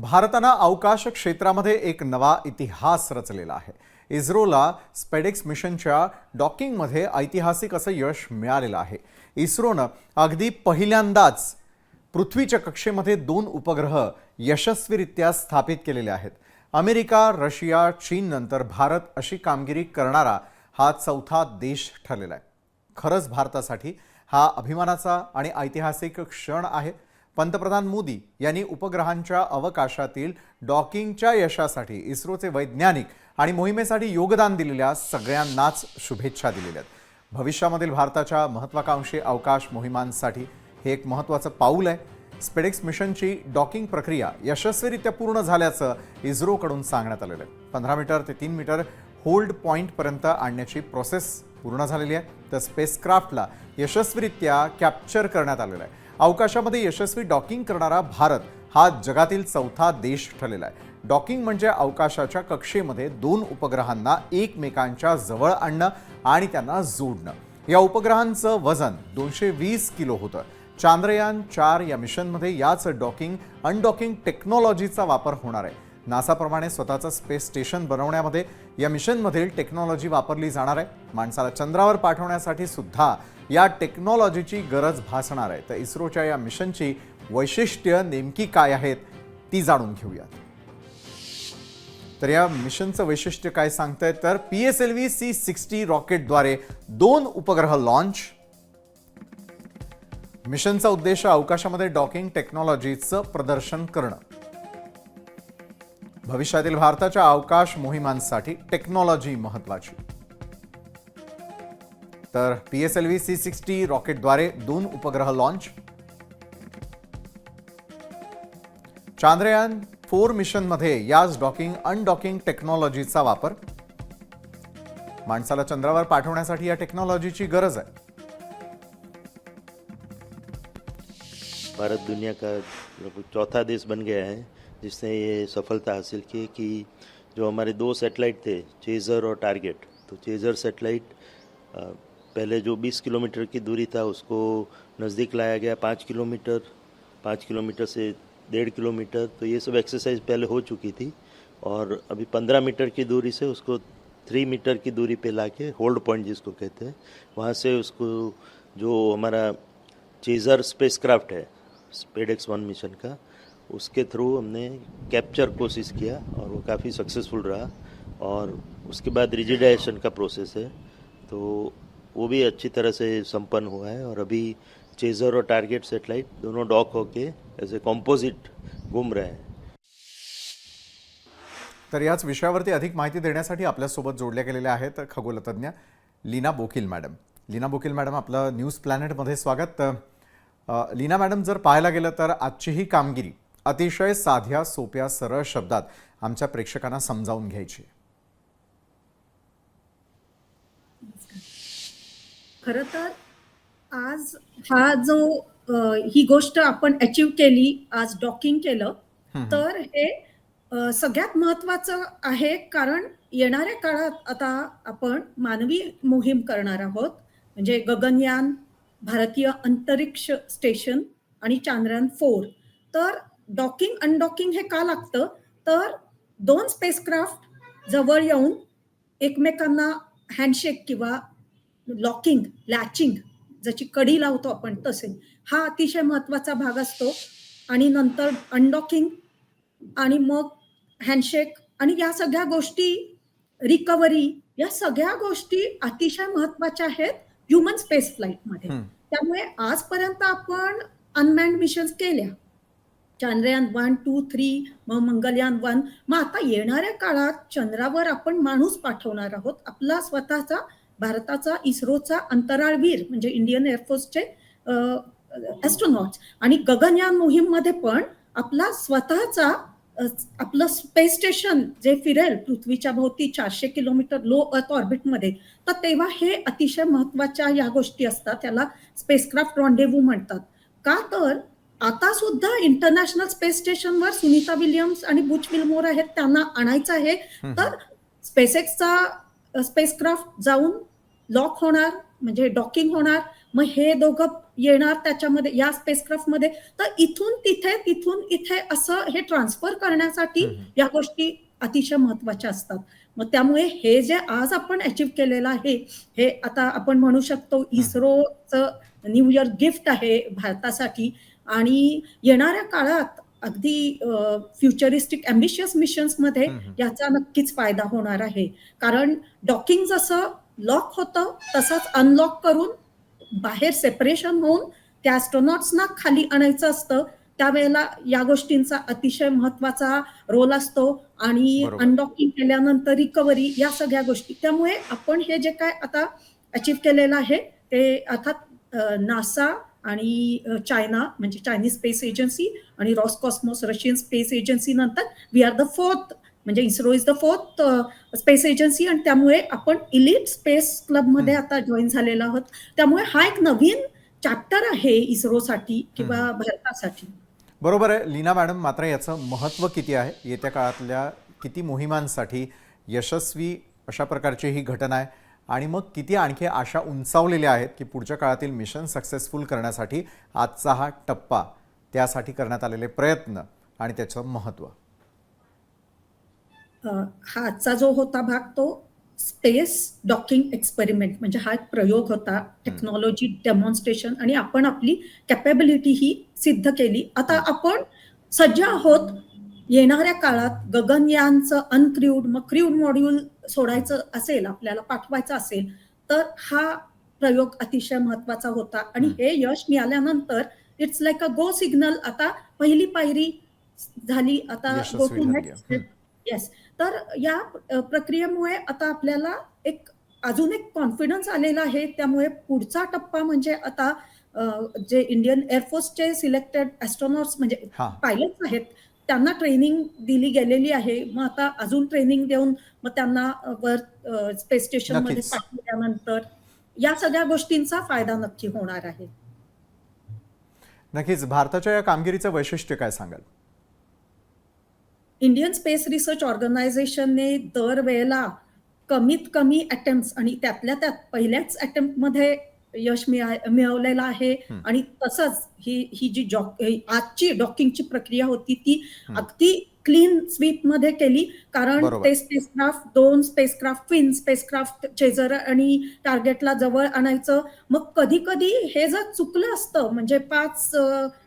भारतानं अवकाश क्षेत्रामध्ये एक नवा इतिहास रचलेला आहे. इस्रोला स्पेडेक्स मिशनच्या डॉकिंगमध्ये ऐतिहासिक असं यश मिळालेलं आहे. इस्रोनं अगदी पहिल्यांदाच पृथ्वीच्या कक्षेमध्ये दोन उपग्रह यशस्वीरित्या स्थापित केलेले आहेत. अमेरिका रशिया चीननंतर भारत अशी कामगिरी करणारा हा चौथा देश ठरलेला आहे. खरंच भारतासाठी हा अभिमानाचा आणि ऐतिहासिक क्षण आहे. पंतप्रधान मोदी यांनी उपग्रहांच्या अवकाशातील डॉकिंगच्या यशासाठी इस्रोचे वैज्ञानिक आणि मोहिमेसाठी योगदान दिलेल्या सगळ्यांनाच शुभेच्छा दिलेल्या आहेत. भविष्यामधील भारताच्या महत्वाकांक्षी अवकाश मोहिमांसाठी हे एक महत्त्वाचं पाऊल आहे. स्पेडेक्स मिशनची डॉकिंग प्रक्रिया यशस्वीरित्या पूर्ण झाल्याचं इस्रोकडून सांगण्यात आलेलं आहे. पंधरा मीटर ते तीन मीटर होल्ड पॉईंटपर्यंत आणण्याची प्रोसेस पूर्ण झालेली आहे. तर स्पेसक्राफ्टला यशस्वीरित्या कॅप्चर करण्यात आलेलं आहे. अवकाशामध्ये यशस्वी डॉकिंग करणारा भारत हा जगातील चौथा देश ठरलेला आहे. डॉकिंग म्हणजे अवकाशाच्या कक्षेमध्ये दोन उपग्रहांना एकमेकांच्या जवळ आणणं आणि त्यांना जोडणं. या उपग्रहांचं वजन दोनशे वीस किलो होतं. चांद्रयान चार या मिशनमध्ये याच डॉकिंग अनडॉकिंग टेक्नॉलॉजीचा वापर होणार आहे. नासाप्रमाणे स्वतःचं स्पेस स्टेशन बनवण्यामध्ये या मिशनमधील टेक्नॉलॉजी वापरली जाणार आहे. माणसाला चंद्रावर पाठवण्यासाठी सुद्धा या टेक्नॉलॉजीची गरज भासणार आहे. तर इस्रोच्या या मिशनची वैशिष्ट्य नेमकी काय आहेत ती जाणून घेऊयात. तर या मिशनचं वैशिष्ट्य काय सांगतंय तर P S L V C sixty रॉकेटद्वारे दोन उपग्रह लॉन्च मिशनचा उद्देश अवकाशामध्ये डॉकिंग टेक्नॉलॉजीचं प्रदर्शन करणं. भविष्यातील भारताच्या अवकाश मोहिमांसाठी टेक्नॉलॉजी महत्वाची. तर P S L V C sixty रॉकेटद्वारे दोन उपग्रह लॉन्च चांद्रयान फोर मिशनमध्ये याच डॉकिंग अनडॉकिंग टेक्नॉलॉजीचा वापर. माणसाला चंद्रावर पाठवण्यासाठी या टेक्नॉलॉजीची गरज आहे. भारत दुनिया का चौथा देश बन गया है। जिसने ये सफलता हासिल की कि जो हमारे दो सेटेलाइट थे चेज़र और टारगेट तो चेज़र सेटेलाइट पहले जो 20 किलोमीटर की दूरी था, उसको नज़दीक लाया गया पाँच किलोमीटर पाँच किलोमीटर से डेढ़ किलोमीटर तो ये सब एक्सरसाइज पहले हो चुकी थी और अभी पंद्रह मीटर की दूरी से उसको थ्री मीटर की दूरी पे लाके होल्ड पॉइंट जिसको कहते हैं, वहाँ से उसको जो हमारा चेज़र स्पेसक्राफ्ट है स्पेडेक्स वन मिशन का उसके थ्रू हमने कैप्चर कोशिश किया और वो काफ़ी सक्सेसफुल रहा और उसके बाद रिजिडाइजेशन का प्रोसेस है। तो वो भी अच्छी तरह से संपन्न हुआ है और अभी चेज़र और टारगेट सेटेलाइट दोनों डॉक होके एज ए कॉम्पोजिट घूम रहे हैं। तर याच विषयावरती अधिक माहिती देण्यासाठी आपल्यासोबत जोडल्या गेलेल्या आहेत खगोलतज्ञ लीना बोकील मॅडम. लीना बोकील मॅडम आपलं न्यूज प्लॅनेटमध्ये स्वागत. लीना मॅडम जर पाहायला गेलं तर आजची ही कामगिरी अतिशय साध्या सोप्या सरळ शब्दात आमच्या प्रेक्षकांना समजावून घ्यायची. खर तर आज हा जो ही गोष्ट आपण अचीव केली आज डॉकिंग केलं तर हे सगळ्यात महत्वाचं आहे कारण येणाऱ्या काळात आता आपण मानवी मोहीम करणार आहोत. म्हणजे गगनयान भारतीय अंतरिक्ष स्टेशन आणि चांद्रयान फोर. तर डॉकिंग अनडॉकिंग हे का लागतं? तर दोन स्पेसक्राफ्ट जवळ येऊन एकमेकांना हँडशेक किंवा लॉकिंग लॅचिंग ज्याची कडी लावतो आपण तसे. हा अतिशय महत्त्वाचा भाग असतो. आणि नंतर अनडॉकिंग आणि मग हँडशेक आणि या सगळ्या गोष्टी रिकव्हरी या सगळ्या गोष्टी अतिशय महत्त्वाच्या आहेत ह्युमन स्पेस फ्लाईटमध्ये. त्यामुळे आजपर्यंत आपण अनमॅन्ड मिशन्स केल्या. चांद्रयान वन टू थ्री मग मंगलयान वन. मग आता येणाऱ्या काळात चंद्रावर आपण माणूस पाठवणार आहोत. आपला स्वतःचा भारताचा इस्रोचा अंतराळवीर म्हणजे इंडियन एअरफोर्सचे ॲस्ट्रॉनॉट्स आणि गगनयान मोहीममध्ये पण आपला स्वतःचा आपलं स्पेस स्टेशन जे फिरेल पृथ्वीच्या भोवती चारशे किलोमीटर लो अर्थ ऑर्बिटमध्ये तर तेव्हा हे अतिशय महत्त्वाच्या या गोष्टी असतात. त्याला स्पेसक्राफ्ट रॉन्डेवू म्हणतात. का तर आता सुद्धा इंटरनॅशनल स्पेस स्टेशनवर सुनीता विलियम्स आणि बुच विल्मोर आहेत त्यांना आणायचं आहे. तर स्पेसएक्सचा स्पेसक्राफ्ट जाऊन लॉक होणार म्हणजे डॉकिंग होणार. मग हे दोघं येणार त्याच्यामध्ये या स्पेसक्राफ्टमध्ये तर इथून तिथे तिथून इथे असं हे ट्रान्सफर करण्यासाठी या गोष्टी अतिशय महत्त्वाच्या असतात. मग त्यामुळे हे जे आज आपण अचीव केलेलं आहे हे आता आपण म्हणू शकतो इस्रोचं न्यू इयर गिफ्ट आहे भारतासाठी. आणि येणाऱ्या काळात अगदी फ्युचरिस्टिक अम्बिशियस मिशन्समध्ये याचा नक्कीच फायदा होणार आहे. कारण डॉकिंग जसं लॉक होतं तसंच अनलॉक करून बाहेर सेपरेशन होऊन त्या ॲस्ट्रॉनॉट्सना खाली आणायचं असतं त्यावेळेला या गोष्टींचा अतिशय महत्त्वाचा रोल असतो. आणि. अनडॉकिंग केल्यानंतर रिकव्हरी या सगळ्या गोष्टी. त्यामुळे आपण हे जे काय आता अचीव केलेलं आहे ते अर्थात नासा आणि चायना म्हणजे चायनीज स्पेस एजन्सी आणि रॉसकॉस्मोस रशियन स्पेस एजन्सी नंतर वी आर द फोर्थ म्हणजे ISRO is the fourth space agency आणि त्यामुळे आपण इलिट स्पेस क्लबमध्ये आता जॉईन झालेलो आहोत. त्यामुळे हा एक नवीन चॅप्टर आहे इस्रोसाठी किंवा भारतासाठी. बरोबर आहे. लीना मॅडम मात्र याचं महत्त्व किती आहे? येत्या काळातल्या किती मोहिमांसाठी यशस्वी अशा प्रकारची ही घटना आहे? आणि मग किती आणखी आशा उंचावलेल्या आहेत की पुढच्या काळातील मिशन सक्सेसफुल करण्यासाठी आजचा हा टप्पा त्यासाठी करण्यात आलेले प्रयत्न आणि त्याचं महत्त्व? अ, हा आजचा जो होता भाग तो स्पेस डॉकिंग एक्सपेरिमेंट म्हणजे हा एक प्रयोग होता टेक्नॉलॉजी डेमॉन्स्ट्रेशन आणि आपण आपली कॅपेबिलिटी ही सिद्ध केली. आता आपण सज्ज आहोत येणाऱ्या काळात गगनयानचं अनक्र्यूड मग क्र्यूड मॉड्यूल सोडायचं असेल आपल्याला पाठवायचं असेल तर हा प्रयोग अतिशय महत्त्वाचा होता आणि हे यश मिळाल्यानंतर it's like a go signal आता पहिली पायरी झाली आता next आहे. step. येस तर या प्रक्रियेमुळे आता आपल्याला एक अजून एक कॉन्फिडन्स आलेला आहे त्यामुळे पुढचा टप्पा म्हणजे आता जे इंडियन एअरफोर्सचे सिलेक्टेड ॲस्ट्रॉनॉट्स म्हणजे. पायलट्स आहेत त्यांना ट्रेनिंग दिली गेलेली आहे. मग आता अजून ट्रेनिंग देऊन मग त्यांना वर स्पेस स्टेशनमध्ये नक्कीच. पाठवल्यानंतर या सगळ्या गोष्टींचा फायदा नक्की होणार आहे. नक्कीच. भारताच्या या कामगिरीचं वैशिष्ट्य काय सांगाल? इंडियन स्पेस रिसर्च ऑर्गनायझेशनने दरवेळेला कमीत कमी अटेम्प्ट आणि त्यातल्या त्यात पहिल्याच अटेम्प्टमध्ये यश मिळा- मिळवलेलं आहे. आणि तसंच ही ही जी जॉक आजची डॉकिंगची प्रक्रिया होती ती अगदी क्लीन स्वीपमध्ये केली. कारण. ते स्पेसक्राफ्ट दोन स्पेसक्राफ्ट ट्विन स्पेसक्राफ्ट चेझर आणि टार्गेटला जवळ आणायचं. मग कधी कधी हे जर चुकलं असतं म्हणजे पाच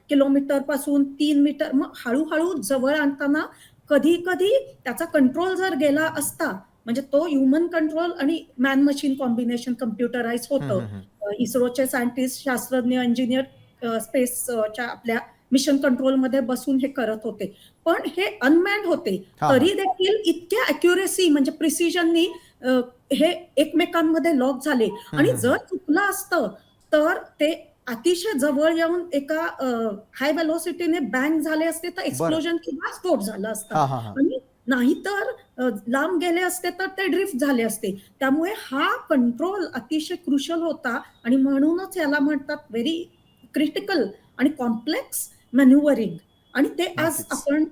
किलोमीटरपासून तीन मीटर मग हळूहळू जवळ आणताना कधी कधी त्याचा कंट्रोल जर गेला असता म्हणजे तो ह्युमन कंट्रोल आणि मॅन मशीन कॉम्बिनेशन कम्प्युटराइज होतं. इस्रोचे सायंटिस्ट शास्त्रज्ञ इंजिनियर स्पेसच्या आपल्या मिशन कंट्रोलमध्ये बसून हे करत होते. पण हे अनमॅन्ड होते. तरी देखील इतक्या अॅक्युरेसी म्हणजे प्रिसिजननी हे एकमेकांमध्ये लॉक झाले. आणि जर चुकलं असतं तर ते अतिशय जवळ येऊन एका हाय वेलोसिटीने बँक झाले असते तर एक्सप्लोजन किंवा स्फोट झाला असता. आणि नाहीतर लांब गेले असते तर ते ड्रिफ्ट झाले असते. त्यामुळे हा कंट्रोल अतिशय क्रुशल होता आणि म्हणूनच याला म्हणतात व्हेरी क्रिटिकल आणि कॉम्प्लेक्स मॅन्युवरिंग आणि ते आज. आपण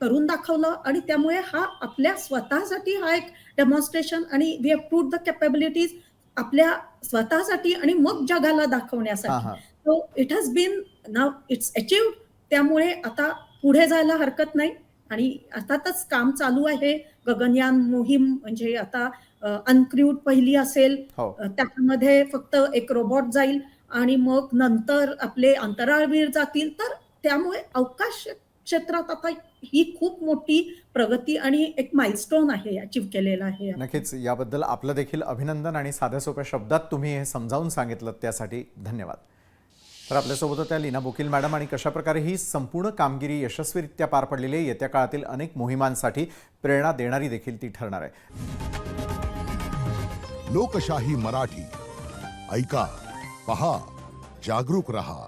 करून दाखवलं आणि त्यामुळे हा आपल्या स्वतःसाठी हा एक डेमॉन्स्ट्रेशन आणि we have prove the capabilities आपल्या स्वतःसाठी आणि मग जगाला दाखवण्यासाठी. So it has been now it's achieved त्यामुळे आता पुढे जायला हरकत नाही. आणि अर्थातच काम चालू आहे. गगनयान मोहीम म्हणजे आता अनक्र्यूड पहिली असेल हो. त्यामध्ये फक्त एक रोबोट जाईल आणि मग नंतर आपले अंतराळवीर जातील. तर त्यामुळे अवकाश क्षेत्रात आता ही खूप मोठी प्रगती आणि एक माइलस्टोन आहे अचीव केलेला आहे. नक्कीच याबद्दल आपलं देखील अभिनंदन आणि साध्या सोप्या शब्दात तुम्ही हे समजावून सांगितलं त्यासाठी धन्यवाद. तर आपल्यासोबत होत्या लीना बोकील मॅडम आणि कशाप्रकारे ही संपूर्ण कामगिरी यशस्वीरित्या पार पडलेली आहे येत्या काळातील अनेक मोहिमांसाठी प्रेरणा देणारी देखील ती ठरणार आहे. लोकशाही मराठी ऐका पहा जागरूक रहा.